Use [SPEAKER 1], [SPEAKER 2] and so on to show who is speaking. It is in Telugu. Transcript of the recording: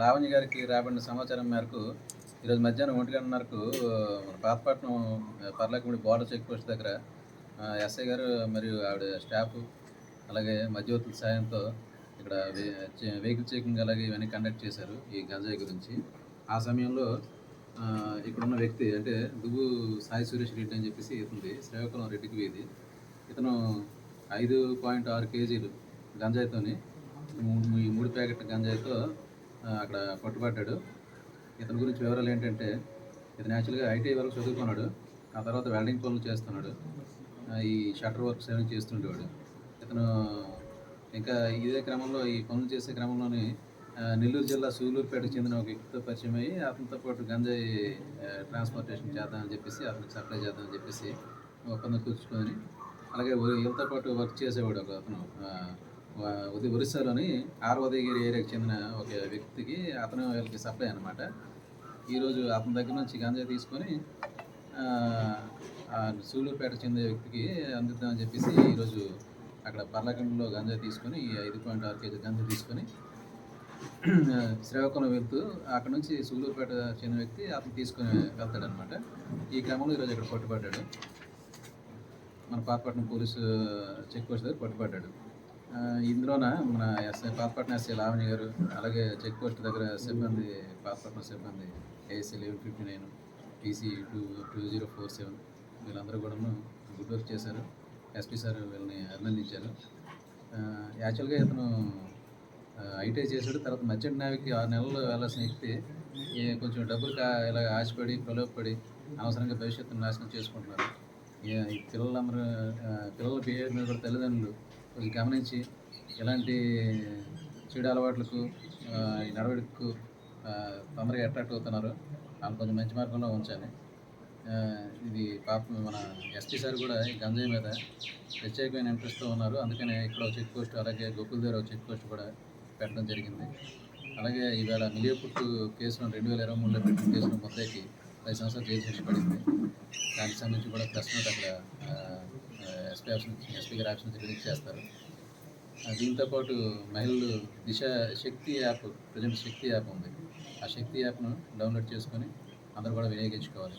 [SPEAKER 1] లావణ్య గారికి రాబడిన సమాచారం మేరకు ఈరోజు మధ్యాహ్నం ఒంటి గంటన్నరకు మన Pathapatnam Parlakudi border check post దగ్గర ఎస్ఐ గారు మరియు ఆవిడ స్టాఫ్ అలాగే మధ్యవర్తుల సాయంతో ఇక్కడ వెహికల్ చెకింగ్ అలాగే ఇవన్నీ కండక్ట్ చేశారు ఈ గంజాయి గురించి. ఆ సమయంలో ఇక్కడున్న వ్యక్తి అంటే దువ్వు సాయి సురేష్ రెడ్డి అని చెప్పేసి ఇతుంది శ్రీకాకుళం రెడ్డికి వీధి. ఇతను ఐదు పాయింట్ ఆరు కేజీలు గంజాయితోని మూడు ఈ మూడు ప్యాకెట్ గంజాయితో అక్కడ పట్టుబడ్డాడు. ఇతని గురించి వివరాలు ఏంటంటే ఇతను యాక్చువల్గా ఐటీ వరకు చదువుకున్నాడు. ఆ తర్వాత వెల్డింగ్ పనులు చేస్తున్నాడు. ఈ షట్టర్ వర్క్స్ ఏమైనా చేస్తుండేవాడు. ఇతను ఇంకా ఇదే క్రమంలో ఈ పనులు చేసే క్రమంలోనే నెల్లూరు జిల్లా సూలూరుపేటకు చెందిన ఒక వ్యక్తితో పరిచయం అయ్యి అతనితో పాటు గంజాయి ట్రాన్స్పోర్టేషన్ చేద్దామని చెప్పేసి అతనికి సప్లై చేద్దామని చెప్పేసి ఒప్పందం కూర్చుకొని అలాగే ఒ- వీళ్ళతో పాటు వర్క్ చేసేవాడు ఒక అతను. ఉది ఒరిస్సాలోని ఆర్వదగిరి ఏరియాకి చెందిన ఒక వ్యక్తికి అతను వీళ్ళకి సప్లై అనమాట ఈరోజు అతని దగ్గర నుంచి గంజా తీసుకొని సూళ్ళూరుపేట చెందిన వ్యక్తికి అందిద్దామని చెప్పేసి ఈరోజు అక్కడ పర్లకండలో గంజా తీసుకొని ఐదు పాయింట్ ఆరు కేజీ గంజా తీసుకొని శ్రీకాకుళం వెళ్తూ అక్కడ నుంచి సూళ్ళూరుపేట చెందిన వ్యక్తి అతను తీసుకొని వెళ్తాడనమాట ఈ క్రమంలో ఈరోజు ఇక్కడ పట్టుబడ్డాడు. మన పాతపట్నం పోలీసు చెక్ పోస్ట్ దగ్గర పట్టుబడ్డాడు. ఇందులోన? మన ఎస్ఐ పాతపట్నం ఎస్ఐ లావణ్య గారు అలాగే చెక్ పోస్ట్ దగ్గర సిబ్బంది పాతపట్నం సిబ్బంది ASI eleven fifty nine TC two two zero four seven వీళ్ళందరూ కూడా గుడ్ వర్క్ చేశారు. ఎస్పీ సార్ వీళ్ళని అభినందించారు. యాక్చువల్గా ఇతను ఐటీఐ చేశాడు తర్వాత మర్చెంట్ నావికి ఆరు నెలలు వెళ్ళాల్సిన వ్యక్తి ఈ కొంచెం డబ్బులు కా ఇలా ఆశపడి ప్రలోభపడి అనవసరంగా భవిష్యత్తును నాశనం చేసుకుంటున్నారు. ఈ- పిల్లలందరూ పిల్లల బిహేవియర్ మీద కూడా తల్లిదండ్రులు గమనించి ఇలాంటి చెడు అలవాట్లకు ఈ నడవడికు తొందరగా అట్రాక్ట్ అవుతున్నారు వాళ్ళు కొంచెం మంచి మార్గంలో ఉంచాలి ఇది పాప మన ఎస్పీ సార్ కూడా ఈ గంజాయి మీద ప్రత్యేకమైన ఇంట్రెస్ట్తో ఉన్నారు. అందుకనే ఇక్కడ చెక్ పోస్ట్ అలాగే గోకుల్ దగ్గర చెక్ పోస్ట్ కూడా పెట్టడం జరిగింది. అలాగే ఈవేళ మిలియపుట్టు కేసును రెండు వేల ఇరవై మూడులో పెట్టిన కేసును ముద్దకి పది సంవత్సరాలు జైలు శిక్ష పడింది. దానికి సంబంధించి కూడా ప్రెస్ నోట్ అక్కడ ఎస్పీ ఆఫీస్ నుంచి ఎస్పీ గారి ఆఫీస్ నుంచి రిలీజ్ చేస్తారు. ఆ, దీంతో పాటు మహిళలు Disha Shakti app present Shakti app ఉంది. ఆ శక్తి యాప్ను డౌన్లోడ్ చేసుకొని అందరూ కూడా వినియోగించుకోవాలి.